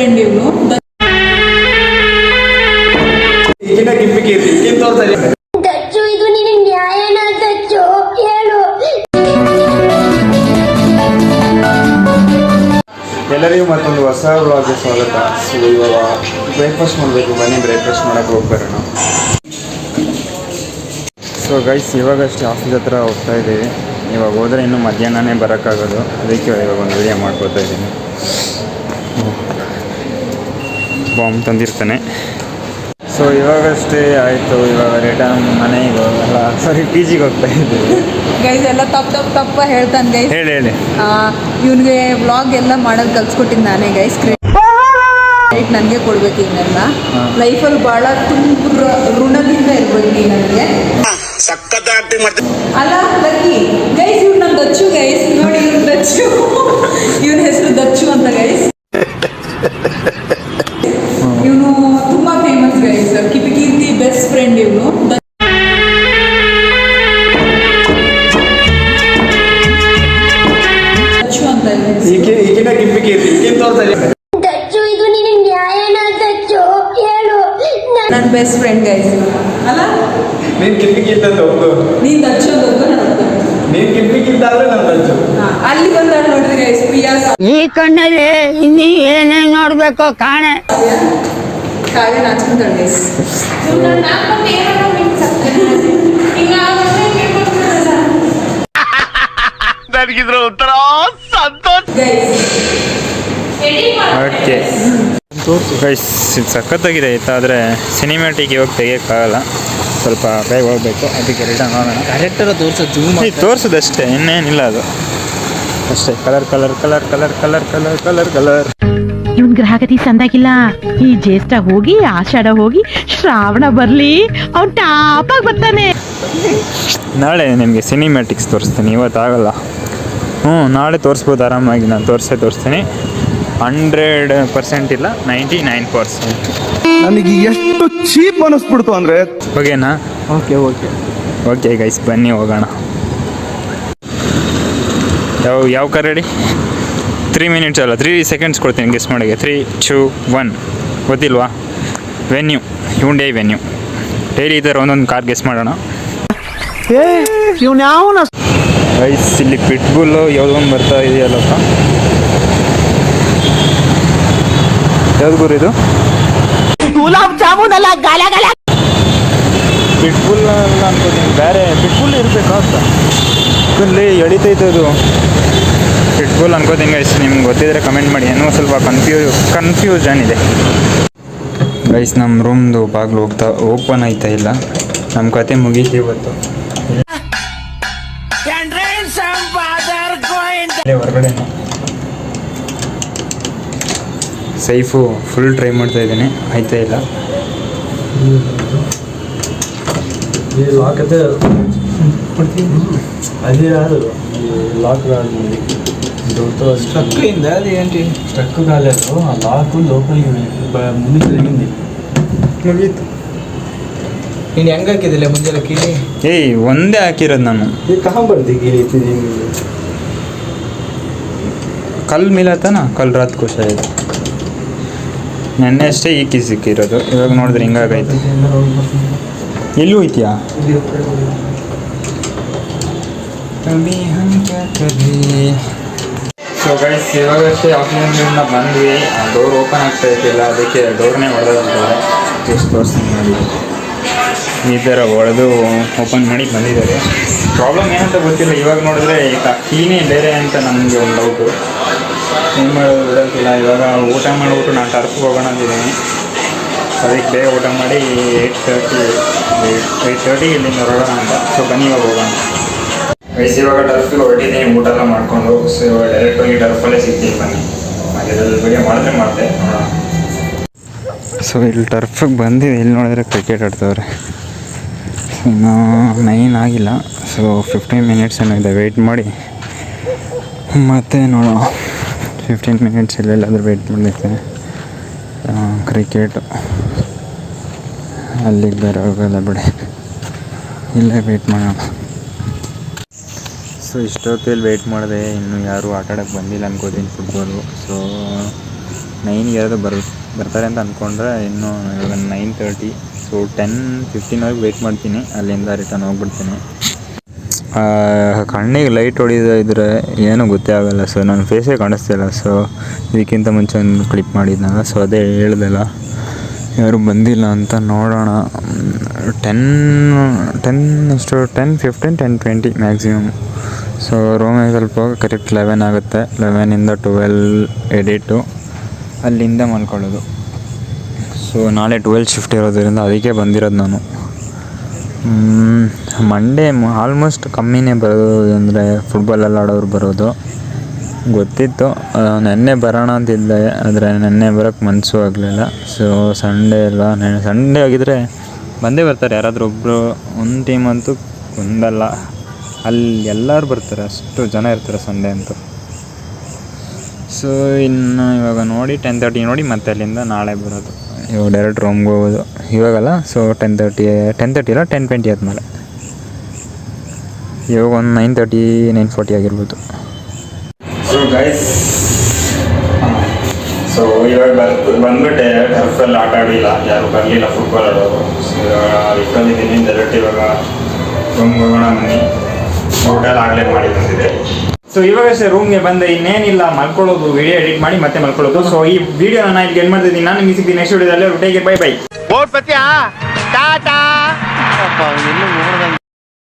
Friend ಇವನು. ಈಗಿನ ಗಿಪ್ಪಿ ಕೀರ್ತಿ ದಚ್ಚು ಇದು ನಿನಗೆ ನ್ಯಾಯನ ದಚ್ಚು? ಹೇಳು. ಎಲ್ಲರಿಗೂ ಮತ್ತೊಂದು ಹೊಸ ವ್ಲಾಗ್ಗೆ ಸ್ವಾಗತ. ಸೊ ಇವಾಗ ಬ್ರೇಕ್ಫಾಸ್ಟ್ ಮಾಡಬೇಕು. ಬನ್ನಿ ಬ್ರೇಕ್ಫಾಸ್ಟ್ ಮಾಡೋಕೆ ಹೋಗ್ಬರೋಣ ಸೊ ಗೈಸ್ ಇವಾಗಷ್ಟೇ ಆಫೀಸ್ ಹತ್ರ ಹೋಗ್ತಾ ಇದ್ದೀವಿ. ಇವಾಗ ಹೋದರೆ ಇನ್ನೂ ಮಧ್ಯಾಹ್ನನೇ ಬರೋಕ್ಕಾಗೋದು. ಅದಕ್ಕೆ ಇವಾಗ ಒಂದು ವಿಡಿಯೋ ಮಾಡ್ಕೋತಾ ಇದ್ದೀನಿ. ಬಾಂಬ್ ತಂದಿರ್ತಾನೆ. ಸೊ ಇವಾಗಷ್ಟೇ ಆಯಿತು ಇವಾಗ ರಿಟರ್ನ್ ಮನೆಗೆ ಅಲ್ಲ ಸಾರಿ ಪಿ ಜಿಗೆ ಹೋಗ್ತಾ ಇದ್ದೀವಿ ಗೈಸ್ ಎಲ್ಲ ತಪ್ಪು ತಪ್ಪು ತಪ್ಪ ಹೇಳ್ತಾನೆ ಗೈಸ್ ಹೇಳಿ ಹೇಳಿ. ಇವನಿಗೆ ವ್ಲಾಗ್ ಎಲ್ಲ ಮಾಡೋದು ಕಲ್ಸ್ಕೊಟ್ಟಿದ್ದು ನಾನೇ ಗೈಸ್ ಕ್ರೆಡಿಟ್ ನನಗೆ ಕೊಡ್ಬೇಕು ಇನ್ನೆಲ್ಲ. ಲೈಫಲ್ಲಿ ಭಾಳ ತುಂಬ ಋಣದಿಂದ ಇರ್ಬೇಕು ನನಗೆ. ಅಲ್ಲ ಲಕ್ಕಿ ಗೈಸ್ ಇವ್ರು ನಮ್ಮ ದಚ್ಚು ಗೈಸ್ ನೋಡಿ ಇವ್ರು ದಚ್ಚು. ಇವನ ಹೆಸರು ದಚ್ಚು ಅಂತ guys famous Kipikeerthi Kipi best friend ಇವನು. ದಚ್ಚು ಅಂತ ಈಗ ಈಗಿನ ಗಿಪ್ಪಿ ಕೀರ್ತಿ. ಈಗಿನ ತೋರ್ಸಲ್ಲಿ ದಚ್ಚು ಇದು ನಿನಗೆ ನ್ಯಾಯನ ದಚ್ಚು. ಹೇಳು. ನನ್ನ ಬೆಸ್ಟ್ ಫ್ರೆಂಡ್ ಗೈಸ್ ಅಲ್ಲ? ನೀನ್ ಗಿಪ್ಪಿ ಕೀರ್ತಿ ಅಂತ ಒಬ್ಬು ನೀನ್ ದಚ್ಚು ನಾನು ಒಬ್ಬ. ನೀನು ಕೀರ್ತಿ ಆದ್ರೆ ಅಲ್ಲಿ ಬಂದಾಳ ನೋಡಿದ್ರೆ ಗೈಸ್ ಪ್ರಿಯಾ ಈ ಕಣ್ಣಲ್ಲಿ ಇನ್ನೀ ಏನೇನ್ ನೋಡ್ಬೇಕು ಕಾಣೆ. ಕಾವ್ಯ ಗೈಸ್ ನನಗಿದ್ರ ಉತ್ತರ ಸಂತೋಷ. ಓಕೆ. ಗೈಸ್ ಸಖತ್ತಾಗಿದೆ ಆಯ್ತಾ? ಆದರೆ ಸಿನಿಮ್ಯಾಟಿಕ್ ಇವಾಗ ತೆಗಿಯೋಕ್ಕಾಗಲ್ಲ. ಸ್ವಲ್ಪ ಬೇಗ ಹೋಗ್ಬೇಕು. ಅದಕ್ಕೆ ರಿಟರ್ನ್ ಹೋಗೋಣ ಕರೆಕ್ಟರ ತೋರಿಸೋದು ಜೂಮ್ ತೋರಿಸೋದಷ್ಟೇ ಇನ್ನೇನಿಲ್ಲ ಅದು. ಅಷ್ಟೇ colour colour colour colour colour colour colour colour ಇವನ್ ಗ್ರಹಗತಿ ಸಂದಾಗಿಲ್ಲ ಈ ಜ್ಯೇಷ್ಠ ಹೋಗಿ ಆಷಾಢ ಹೋಗಿ ಶ್ರಾವಣ ಬರ್ಲಿ. ಅವ್ನ್ ಟಾಪಾಗ್ ಬರ್ತಾನೆ. ನಾಳೆ ನಿಮಗೆ ಸಿನಿಮ್ಯಾಟಿಕ್ಸ್ ತೋರಿಸ್ತೀನಿ ಇವತ್ತಾಗಲ್ಲ. ಹ್ಞೂ ನಾಳೆ ತೋರಿಸ್ಬೋದು ಆರಾಮಾಗಿ ನಾನು ತೋರಿಸೇ ತೋರಿಸ್ತೀನಿ. ಹಂಡ್ರೆಡ್ ಪರ್ಸೆಂಟ್ ಇಲ್ಲ ನೈಂಟಿ ನೈನ್ ಪರ್ಸೆಂಟ್. ನನಗೆ ಎಷ್ಟು ಚೀಪ್ ಅನಿಸ್ಬಿಡ್ತು ಅಂದ್ರೆ ಓಕೆನಾ? Okay okay. ಓಕೆ ಗೈಸ್ ಬನ್ನಿ ಹೋಗೋಣ. ಯಾವ ಯಾವ ಕಾರ್ ರೆಡಿ ತ್ರೀ ಮಿನಿಟ್ಸ್ ಅಲ್ಲ ತ್ರೀ ಸೆಕೆಂಡ್ಸ್ ಕೊಡ್ತೀನಿ ಗೆಸ್ ಮಾಡೋಕ್ಕೆ ತ್ರೀ ಟೂ ಒನ್ ಗೊತ್ತಿಲ್ವಾ? ವೆನ್ಯೂ ಹ್ಯುಂಡೈ ವೆನ್ಯೂ ಡೈಲಿ ಈ ಥರ ಒಂದೊಂದು ಕಾರ್ ಗೆಸ್ ಮಾಡೋಣ. ಇವ್ನ ಯಾವನ ಗೈಸ್ ಇಲ್ಲಿ ಪಿಟ್ಬುಲ್ಲು ಯಾವುದೋ ಒಂದು ಬರ್ತಾ ಇದೆಯಲ್ಲಪ್ಪ. ಯಾವ್ದು ಗುರು ಇದು? ಗುಲಾಬ್ ಜಾಮೂನ್ ಅಲ್ಲ ಗಲ ಗಲ. ಪಿಟ್ಬುಲ್ ಅಲ್ಲ ಅನ್ಕೋತೀನಿ ಬೇರೆ ಪಿಟ್ಬುಲ್ ಇರಬೇಕು ಅಂತ? ಇಲ್ಲಿ ಎಳಿತೈತೆ ಅದು. ಗೋಲ್ ಅನ್ಕೋತೀನಿ ಗೈಸ್ ನಿಮ್ಗೆ ಗೊತ್ತಿದ್ರೆ ಕಮೆಂಟ್ ಮಾಡಿ. ಏನೋ ಸ್ವಲ್ಪ ಕನ್ಫ್ಯೂ ಕನ್ಫ್ಯೂಷನ್ ಇದೆ. ಗೈಸ್ ನಮ್ಮ ರೂಮ್ದು ಬಾಗಿಲು ಹೋಗ್ತಾ ಓಪನ್ ಆಯ್ತಾ ಇಲ್ಲ? ನಮ್ಮ ಕತೆ ಮುಗೀತಿ ಇವತ್ತು. ಹೊರಗಡೆ ಸೈಫು ಫುಲ್ ಟ್ರೈ ಮಾಡ್ತಾ ಇದ್ದೀನಿ. ಆಯ್ತಾ ಇಲ್ಲ? ಲಾಕ್ ಅದೇ ಅದೇ ಲಾಕ್ తోలుతో స్ట్రక్ అయిందా అది ఏంటి స్ట్రక్ కాలేదు ఆ లాక్ లోపలికి ముందుకు తిరిగింది ಮುಗೀತು ನೀನು ಹೆಂಗೆ ಹಾಕಿದಿಲ್ಲ ಮುಂಜಾನಕ್ಕೆ ಏಯ್ ಒಂದೇ ಹಾಕಿರೋದು ನಾನು. ಈ ಕಾಂಬರ್ದಿ ಗೀಳಿತಿದ್ದೀನಿ ಕಲ್ ಮಿಲತನ? ಕಲ್ ರಾತ್ ಖುಷಿ ಆಯಿತು ನೆನ್ನೆ ಅಷ್ಟೇ ಈ ಕೀ ಸಿಕ್ಕಿರೋದು. ಇವಾಗ ನೋಡಿದ್ರೆ ಹಿಂಗಾಗೈತೆ. ಎಲ್ಲೂ ಇದೆಯಾ ಕಭಿ ಹಂ ಕ್ಯಾ ಸೊ ಗೈಸ್ ಇವಾಗಷ್ಟೇ ಆಫೀಸಿಂದ ಬಂದ್ವಿ. ಡೋರ್ ಓಪನ್ ಆಗ್ತಾ ಇದ್ದಿಲ್ಲ ಅದಕ್ಕೆ ಡೋರ್ನೇ ಹೊಡೆದಿದ್ದಾರೆ ಎಷ್ಟು ತೋರಿಸ್ತೀನಿ ನೋಡಿ ಈ ಥರ ಹೊಡೆದು ಓಪನ್ ಮಾಡಿ ಬಂದಿದ್ದಾರೆ. ಪ್ರಾಬ್ಲಮ್ ಏನಂತ ಗೊತ್ತಿಲ್ಲ. ಇವಾಗ ನೋಡಿದ್ರೆ ಕೀನೇ ಬೇರೆ ಅಂತ ನನಗೆ ಒಂದು ಡೌಟು ಏನು ಮಾಡೋದು ಬಿಡೋಕ್ಕಿಲ್ಲ. ಇವಾಗ ಊಟ ಮಾಡಿಬಿಟ್ಟು ನಾನು ಟರ್ಫ್ಗೆ ಹೋಗೋಣ ಅಂತಿದ್ದೀನಿ ಅದಕ್ಕೆ ಬೇಗ ಊಟ ಮಾಡಿ ಏಯ್ಟ್ ತರ್ಟಿ ಏಯ್ಟ್ ತರ್ಟಿ ಇಲ್ಲಿಂದ ಹೊರಡೋಣ ಅಂತ. ಸೊ ಬನ್ನಿ ಇವಾಗ ಹೋಗೋಣ. ವಯಸ್ಸು ಇವಾಗ ಟರ್ಫಿಗೆ ಹೊರಟಿದ್ದೀನಿ ಊಟ ಎಲ್ಲ ಮಾಡಿಕೊಂಡು, ಸೊ ಇವಾಗ ಡೈರೆಕ್ಟ್ ಹೋಗಿ ಟರ್ಫಲ್ಲೇ ಸಿಗ್ತೀನಿ ಬನ್ನಿ. ಹಾಗೆ ಇದ್ರಲ್ಲಿ ಬಗ್ಗೆ ಮಾಡಿದ್ರೆ ಮಾಡಿದೆ ನೋಡೋಣ. ಸೊ ಇಲ್ಲಿ ಟರ್ಫಿಗೆ ಬಂದಿದೆ ಇಲ್ಲಿ ನೋಡಿದ್ರೆ ಕ್ರಿಕೆಟ್ ಆಡ್ತವ್ರೆ. ಇನ್ನೂ ನೈನ್ ಆಗಿಲ್ಲ. ಸೊ ಫಿಫ್ಟೀನ್ ಮಿನಿಟ್ಸ್ ಏನೋ ಇದೆ ವೆಯ್ಟ್ ಮಾಡಿ. ಮತ್ತೆ ನೋಡೋಣ. ಫಿಫ್ಟೀನ್ ಮಿನಿಟ್ಸ್ ಎಲ್ಲೆಲ್ಲಾದರೂ ವೆಯ್ಟ್ ಮಾಡಲಿಕ್ಕೆ ಕ್ರಿಕೆಟ್ ಅಲ್ಲಿಗೆ ಬೇರೆ ಹೋಗಲ್ಲ ಬಿಡಿ. ಇಲ್ಲೇ ವೆಯ್ಟ್ ಮಾಡೋಣ. ಸೊ ಇಷ್ಟೊತ್ತಲ್ಲಿ ವೇಟ್ ಮಾಡಿದೆ. ಇನ್ನು ಯಾರೂ ಆಟ ಆಡೋಕ್ಕೆ ಬಂದಿಲ್ಲ ಅನ್ಕೋತೀನಿ ಫುಟ್ಬಾಲು ಸೊ ನೈನ್ಗೆ ಯಾರು ಬರ್, ಬರ್ತಾರೆ ಅಂತ ಅಂದ್ಕೊಂಡ್ರೆ ಇನ್ನೂ ಇವಾಗ ನೈನ್ ತರ್ಟಿ ಸೊ ಟೆನ್ ಫಿಫ್ಟೀನ್ವರೆಗೆ ವೆಯ್ಟ್ ಮಾಡ್ತೀನಿ. ಅಲ್ಲಿಂದ ರಿಟರ್ನ್ ಹೋಗ್ಬಿಡ್ತೀನಿ. ಕಣ್ಣಿಗೆ ಲೈಟ್ ಹೊಡಿದ ಇದ್ರೆ ಏನೂ ಗೊತ್ತೇ ಆಗೋಲ್ಲ. ಸೊ ನನ್ನ ಫೇಸೇ ಕಾಣಿಸ್ತಿಲ್ಲ. ಸೊ ಇದಕ್ಕಿಂತ ಮುಂಚೆ ಒಂದು ಕ್ಲಿಪ್ ಮಾಡಿದ್ನಲ್ಲ. ಸೊ ಅದೇ ಹೇಳ್ದಲ್ಲ. ಯಾರು ಬಂದಿಲ್ಲ ಅಂತ ನೋಡೋಣ. ಟೆನ್ ಟೆನ್ ಅಷ್ಟು, ten fifteen, ten twenty maximum so ರೂಮಿಗೆ ಸ್ವಲ್ಪ ಕರೆಕ್ಟ್ ಲೆವೆನ್ ಆಗುತ್ತೆ. ಲೆವೆನಿಂದ ಟ್ವೆಲ್ ಎಡಿಟು ಅಲ್ಲಿಂದ ಮಲ್ಕೊಳ್ಳೋದು. ಸೊ ನಾಳೆ ಟ್ವೆಲ್ ಶಿಫ್ಟ್ ಇರೋದರಿಂದ ಅದಕ್ಕೆ ಬಂದಿರೋದು ನಾನು. ಮಂಡೇ ಆಲ್ಮೋಸ್ಟ್ ಕಮ್ಮಿನೇ ಬರೋದು ಅಂದರೆ ಫುಟ್ಬಾಲೆಲ್ಲ ಆಡೋರು ಬರೋದು. ಗೊತ್ತಿತ್ತು. ನೆನ್ನೆ ಬರೋಣ ಅಂತಿದ್ದೆ, ಆದರೆ ನೆನ್ನೆ ಬರೋಕ್ಕೆ ಮನಸ್ಸು ಆಗಲಿಲ್ಲ. ಸೊ ಸಂಡೇ ಎಲ್ಲ ಸಂಡೇ ಆಗಿದ್ದರೆ ಬಂದೇ ಬರ್ತಾರೆ. ಯಾರಾದರೂ ಒಬ್ಬರು ಒಂದು ಟೀಮ್ ಅಂತೂ ಒಂದಲ್ಲ. ಅಲ್ಲಿ ಎಲ್ಲರೂ ಬರ್ತಾರೆ, ಅಷ್ಟು ಜನ ಇರ್ತಾರೆ ಸಂಡೇ ಅಂತೂ. ಸೊ ಇನ್ನು ಇವಾಗ ನೋಡಿ ಟೆನ್ ತರ್ಟಿ ನೋಡಿ ಮತ್ತೆ ಅಲ್ಲಿಂದ ನಾಳೆ ಬರೋದು. ಇವಾಗ ಡೈರೆಕ್ಟ್ ರೂಮ್ಗೆ ಹೋಗೋದು. ಇವಾಗಲ್ಲ? So ten thirty ten thirty ಇಲ್ಲ ಟೆನ್ ಟ್ವೆಂಟಿ ಆದಮೇಲೆ. ಇವಾಗ ಒಂದು ನೈನ್ ತರ್ಟಿ ನೈನ್ ಫೋರ್ಟಿ ಆಗಿರ್ಬೋದು. ಗೈಸ್ ಸೊ ಇವಾಗ ಬಂದು ಬಂದ್ಬಿಟ್ಟೆ ಟರ್ಫಲ್ಲಿ ಆಟ ಆಡಿಲ್ಲ. ಯಾರು ಬರಲಿಲ್ಲ ಫುಟ್ಬಾಲ್ ಆಡೋರು ಸೊ ಇವಾಗ ಇಟ್ಕೊಂಡಿದ್ದೀನಿ ಡೈರೆಕ್ಟ್ ಇವಾಗ ರೂಮ್ ಹೋಗೋಣ ಮನೆ ಹೋಟೆಲ್ ಆಗಲೇ ಮಾಡಿ ಬಂದಿದೆ. ಸೊ ಇವಾಗಷ್ಟೇ ರೂಮ್ಗೆ ಬಂದೆ ಇನ್ನೇನಿಲ್ಲ ಮಲ್ಕೊಳ್ಳೋದು ವಿಡಿಯೋ ಎಡಿಟ್ ಮಾಡಿ ಮತ್ತೆ ಮಲ್ಕೊಳ್ಳೋದು. ಸೊ ಈ ವಿಡಿಯೋ ನಾನು ಇಲ್ಲಿ ಏನು ಮಾಡ್ತಿದ್ದೀನಿ. ನಾನು ನಿಮಗೆ ಸಿಗ್ತೀನಿ ನೆಕ್ಸ್ಟ್ ವಿಡಿಯೋದಲ್ಲಿ ಟೇಕ್ ಬೈ ಬೈ ಓಟ್ ಪತ್ಯಾ ಟಾಟಾ?